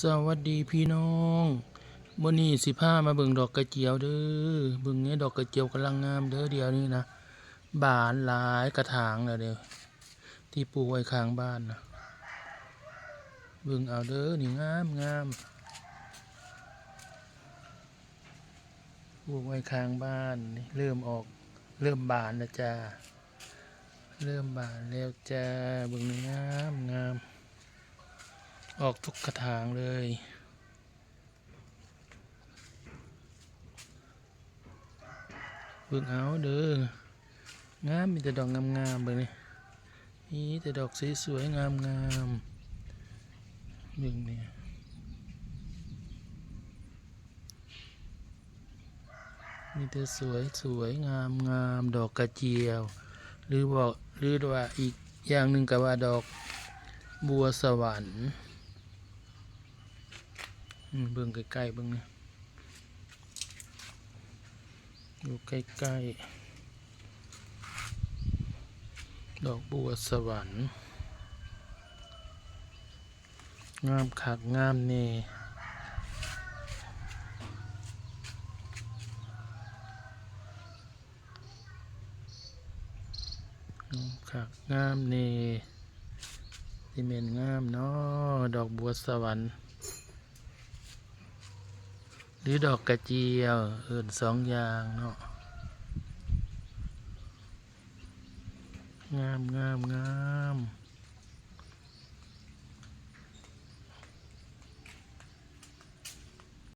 สวัสดีพี่น้องมื้อนี้สิพามาเบิ่งดอกกระเจียวเด้อเบิ่งเนี่ยดอกกระเจียวกำลังงามเด้อเดียวนี้นะบานหลายกระถางแล้วเด้อที่ปลูกไว้ข้างบ้านนะเบิ่งเอาเด้อนี่งามงามปลูกไว้ข้างบ้านนี่เริ่มออกเริ่มบานแล้วจ้าเริ่มบานแล้วจ้าเบิ่งงามงาม ออกทุกกระถางเลย เบิ่งเอาเด้องามมีแต่ดอกงามๆเบิ่งนี่มีแต่ดอกสวยๆงามๆเบิ่งเนี่ยมีแต่สวยสวยงามงามดอกกระเจียว หรือบอกหรือว่าอีกอย่างหนึ่งก็ว่าดอกบัวสวรรค์ เบิ่งใกล้ๆเบิ่งนี่อยู่ใกล้ๆ ดอกบัวสวรรค์ งามคักงามเน่งามคักงามเน่สิเมนงามเนาะดอกบัวสวรรค์ หรือดอกกระเจียวเอินสองอย่างเนาะงามงามงาม